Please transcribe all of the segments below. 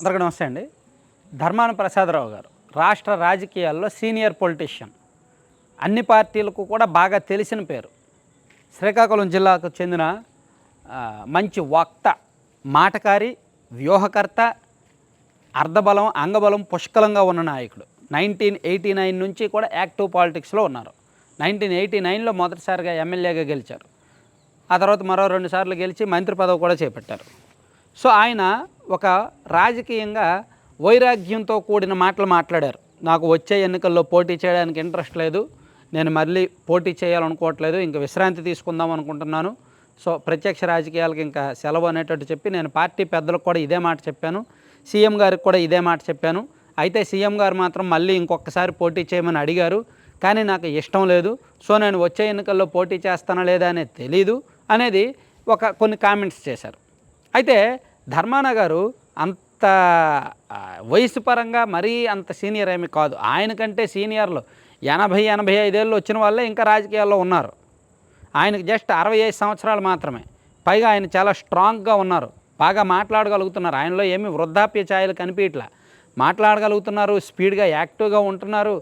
అందరికీ నమస్తే అండి. ధర్మాన ప్రసాదరావు గారు రాష్ట్ర రాజకీయాల్లో సీనియర్ పొలిటీషియన్. అన్ని పార్టీలకు కూడా బాగా తెలిసిన పేరు. శ్రీకాకుళం జిల్లాకు చెందిన మంచి వక్త మాటకారి వ్యూహకర్త అర్ధబలం అంగబలం పుష్కలంగా ఉన్న నాయకుడు. నైన్టీన్ ఎయిటీ నైన్ నుంచి కూడా యాక్టివ్ పాలిటిక్స్లో ఉన్నారు. నైన్టీన్ ఎయిటీ నైన్లో మొదటిసారిగా ఎమ్మెల్యేగా గెలిచారు. ఆ తర్వాత మరో రెండు సార్లు గెలిచి మంత్రి పదవి కూడా చేపట్టారు. సో ఆయన ఒక రాజకీయంగా వైరాగ్యంతో కూడిన మాటలు మాట్లాడారు. నాకు వచ్చే ఎన్నికల్లో పోటీ చేయడానికి ఇంట్రెస్ట్ లేదు. నేను మళ్ళీ పోటీ చేయాలనుకోవట్లేదు. ఇంకా విశ్రాంతి తీసుకుందాం అనుకుంటున్నాను. సో ప్రత్యక్ష రాజకీయాలకు ఇంకా సెలవు అనేటట్టు చెప్పి నేను పార్టీ పెద్దలకు కూడా ఇదే మాట చెప్పాను. సీఎం గారికి కూడా ఇదే మాట చెప్పాను. అయితే సీఎం గారు మాత్రం మళ్ళీ ఇంకొకసారి పోటీ చేయమని అడిగారు. కానీ నాకు ఇష్టం లేదు. సో నేను వచ్చే ఎన్నికల్లో పోటీ చేస్తానా లేదా అనేది తెలీదు అనేది ఒక కొన్ని కామెంట్స్ చేశారు. అయితే ధర్మాన గారు అంత వయసు పరంగా మరీ అంత సీనియర్ ఏమి కాదు. ఆయన కంటే సీనియర్లు ఎనభై ఎనభై ఐదేళ్ళు వచ్చిన వాళ్ళే ఇంకా రాజకీయాల్లో ఉన్నారు. ఆయనకు జస్ట్ అరవై ఐదు సంవత్సరాలు మాత్రమే. పైగా ఆయన చాలా స్ట్రాంగ్గా ఉన్నారు. బాగా మాట్లాడగలుగుతున్నారు. ఆయనలో ఏమి వృద్ధాప్య ఛాయలు కనిపించట్లా మాట్లాడగలుగుతున్నారు స్పీడ్గా యాక్టివ్గా ఉంటున్నారు.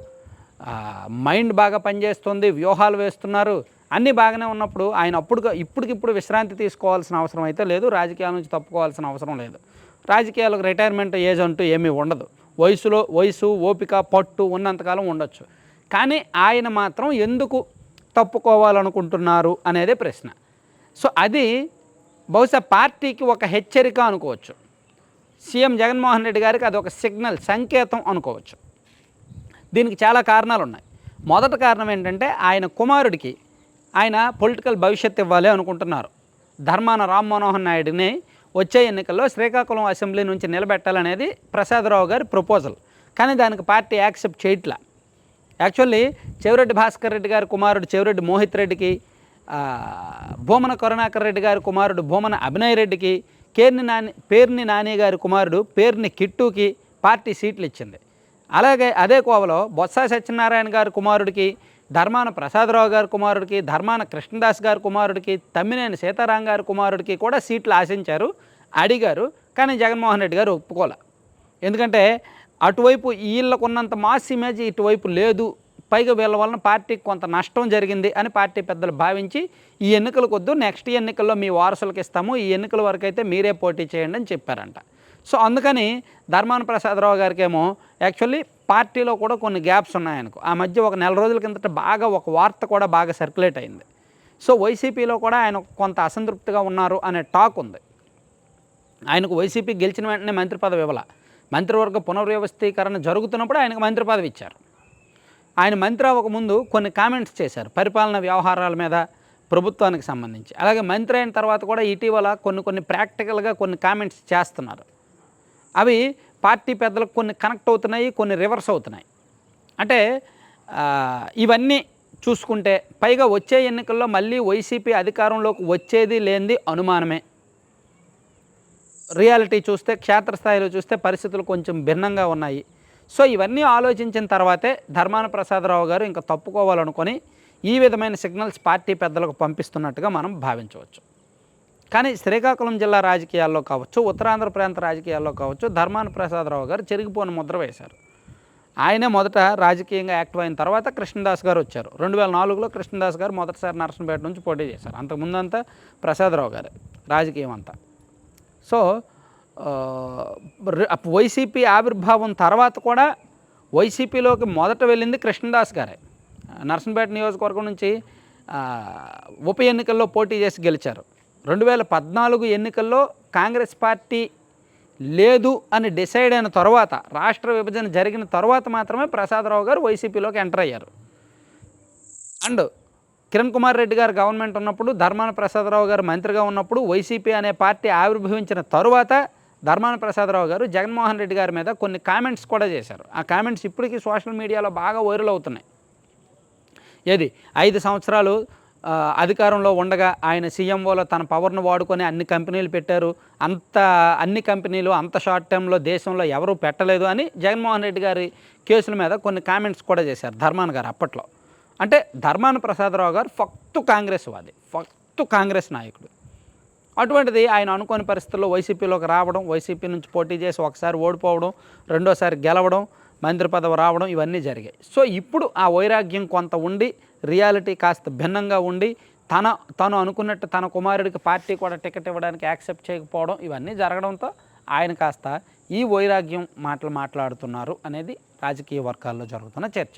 మైండ్ బాగా పనిచేస్తుంది వ్యూహాలు వేస్తున్నారు. అన్నీ బాగానే ఉన్నప్పుడు ఆయన అప్పుడు ఇప్పటికిప్పుడు విశ్రాంతి తీసుకోవాల్సిన అవసరం అయితే లేదు రాజకీయాల నుంచి తప్పుకోవాల్సిన అవసరం లేదు. రాజకీయాలకు రిటైర్మెంట్ ఏజ్ అంటూ ఏమీ ఉండదు. వయసులో వయసు ఓపిక పట్టు ఉన్నంతకాలం ఉండొచ్చు. కానీ ఆయన మాత్రం ఎందుకు తప్పుకోవాలనుకుంటున్నారు అనేదే ప్రశ్న. సో అది బహుశా పార్టీకి ఒక హెచ్చరిక అనుకోవచ్చు. సీఎం జగన్మోహన్ రెడ్డి గారికి అది ఒక సిగ్నల్ సంకేతం అనుకోవచ్చు. దీనికి చాలా కారణాలు ఉన్నాయి మొదటి కారణం ఏంటంటే ఆయన కుమారుడికి ఆయన పొలిటికల్ భవిష్యత్తు ఇవ్వాలి అనుకుంటున్నారు. ధర్మాన రామ్మనోహన్ నాయుడిని వచ్చే ఎన్నికల్లో శ్రీకాకుళం అసెంబ్లీ నుంచి నిలబెట్టాలనేది ప్రసాదరావు గారి ప్రపోజల్. కానీ దానికి పార్టీ యాక్సెప్ట్ చేయట్లా. యాక్చువల్లీ చెవిరెడ్డి భాస్కర్ రెడ్డి గారి కుమారుడు చెవిరెడ్డి మోహిత్ రెడ్డికి భూమన కరుణాకర్ రెడ్డి గారి కుమారుడు భూమన అభినయ్ రెడ్డికి కేర్ని నాని పేర్ని నాని గారి కుమారుడు పేర్ని కిట్టుకి పార్టీ సీట్లు ఇచ్చింది. అలాగే అదే కోవలో బొత్స సత్యనారాయణ గారి కుమారుడికి ధర్మాన ప్రసాదరావు గారి కుమారుడికి ధర్మాన కృష్ణదాస్ గారి కుమారుడికి తమ్మినేని సీతారాం గారి కుమారుడికి కూడా సీట్లు ఆశించారు అడిగారు. కానీ జగన్మోహన్ రెడ్డి గారు ఒప్పుకోలే. ఎందుకంటే అటువైపు వీళ్ళకున్నంత మాస్ ఇమేజ్ ఇటువైపు లేదు. పైగా వీళ్ళ వలన పార్టీకి కొంత నష్టం జరిగింది అని పార్టీ పెద్దలు భావించి ఈ ఎన్నికలకు వద్దు నెక్స్ట్ ఎన్నికల్లో మీ వారసులకు ఇస్తాము. ఈ ఎన్నికల వరకు అయితే మీరే పోటీ చేయండి అని చెప్పారంట. సో అందుకని ధర్మాన ప్రసాదరావు గారికి ఏమో యాక్చువల్లీ పార్టీలో కూడా కొన్ని గ్యాప్స్ ఉన్నాయి ఆయనకు ఆ మధ్య ఒక నెల రోజుల కిందట బాగా ఒక వార్త కూడా బాగా సర్క్యులేట్ అయింది. సో వైసీపీలో కూడా ఆయన కొంత అసంతృప్తిగా ఉన్నారు అనే టాక్ ఉంది. ఆయనకు వైసీపీ గెలిచిన వెంటనే మంత్రి పదవి ఇవ్వాల. మంత్రివర్గ పునర్వ్యవస్థీకరణ జరుగుతున్నప్పుడు ఆయనకు మంత్రి పదవి ఇచ్చారు. ఆయన మంత్రి అవ్వకముందు కొన్ని కామెంట్స్ చేశారు. పరిపాలన వ్యవహారాల మీద ప్రభుత్వానికి సంబంధించి. అలాగే మంత్రి అయిన తర్వాత కూడా ఇటీవల కొన్ని కొన్ని ప్రాక్టికల్గా కొన్ని కామెంట్స్ చేస్తున్నారు. అవి పార్టీ పెద్దలకు కొన్ని కనెక్ట్ అవుతున్నాయి కొన్ని రివర్స్ అవుతున్నాయి. అంటే ఇవన్నీ చూసుకుంటే పైగా వచ్చే ఎన్నికల్లో మళ్ళీ వైసీపీ అధికారంలోకి వచ్చేది లేనిది అనుమానమే. రియాలిటీ చూస్తే క్షేత్రస్థాయిలో చూస్తే పరిస్థితులు కొంచెం భిన్నంగా ఉన్నాయి. సో ఇవన్నీ ఆలోచించిన తర్వాతే ధర్మాన ప్రసాదరావు గారు ఇంకా తప్పుకోవాలనుకొని ఈ విధమైన సిగ్నల్స్ పార్టీ పెద్దలకు పంపిస్తున్నట్టుగా మనం భావించవచ్చు. కానీ శ్రీకాకుళం జిల్లా రాజకీయాల్లో కావచ్చు ఉత్తరాంధ్ర ప్రాంత రాజకీయాల్లో కావచ్చు ధర్మాన ప్రసాదరావు గారు చెరిగిపోని ముద్ర వేశారు. ఆయనే మొదట రాజకీయంగా యాక్టివ్ అయిన తర్వాత కృష్ణదాస్ గారు వచ్చారు. రెండు వేల నాలుగులో కృష్ణదాస్ గారు మొదటిసారి నరసనపేట నుంచి పోటీ చేశారు. అంతకుముందంతా ప్రసాదరావు గారు రాజకీయం అంతా. సో వైసీపీ ఆవిర్భావం తర్వాత కూడా వైసీపీలోకి మొదట వెళ్ళింది కృష్ణదాస్ గారే. నర్సంపేట నియోజకవర్గం నుంచి ఉప ఎన్నికల్లో పోటీ చేసి గెలిచారు. రెండు వేల పద్నాలుగు ఎన్నికల్లో కాంగ్రెస్ పార్టీ లేదు అని డిసైడ్ అయిన తర్వాత రాష్ట్ర విభజన జరిగిన తర్వాత మాత్రమే ప్రసాదరావు గారు వైసీపీలోకి ఎంటర్ అయ్యారు. అండ్ కిరణ్ కుమార్ రెడ్డి గారు గవర్నమెంట్ ఉన్నప్పుడు ధర్మాన ప్రసాదరావు గారు మంత్రిగా ఉన్నప్పుడు వైసీపీ అనే పార్టీ ఆవిర్భవించిన తరువాత ధర్మాన ప్రసాదరావు గారు జగన్మోహన్ రెడ్డి గారి మీద కొన్ని కామెంట్స్ కూడా చేశారు. ఆ కామెంట్స్ ఇప్పటికీ సోషల్ మీడియాలో బాగా వైరల్ అవుతున్నాయి. ఏది? ఐదు సంవత్సరాలు అధికారంలో ఉండగా ఆయన సీఎంఓలో తన పవర్ను వాడుకొని అన్ని కంపెనీలు పెట్టారు. అంత అన్ని కంపెనీలు అంత షార్ట్ టైంలో దేశంలో ఎవరూ పెట్టలేదు అని జగన్మోహన్ రెడ్డి గారి కేసుల మీద కొన్ని కామెంట్స్ కూడా చేశారు ధర్మాన్ గారు అప్పట్లో. అంటే ధర్మాన ప్రసాదరావు గారు ఫక్తు కాంగ్రెస్ వాది ఫక్తు కాంగ్రెస్ నాయకుడు. అటువంటిది ఆయన అనుకోని పరిస్థితుల్లో వైసీపీలోకి రావడం వైసీపీ నుంచి పోటీ చేసి ఒకసారి ఓడిపోవడం రెండోసారి గెలవడం మంత్రి పదవి రావడం ఇవన్నీ జరిగాయి. సో ఇప్పుడు ఆ వైరాగ్యం కొంత ఉండి రియాలిటీ కాస్త భిన్నంగా ఉండి తన తను అనుకున్నట్టు తన కుమారుడికి పార్టీ కూడా టికెట్ ఇవ్వడానికి యాక్సెప్ట్ చేయకపోవడం ఇవన్నీ జరగడంతో ఆయన కాస్త ఈ వైరాగ్యం మాటలు మాట్లాడుతున్నారు అనేది రాజకీయ వర్గాల్లో జరుగుతున్న చర్చ.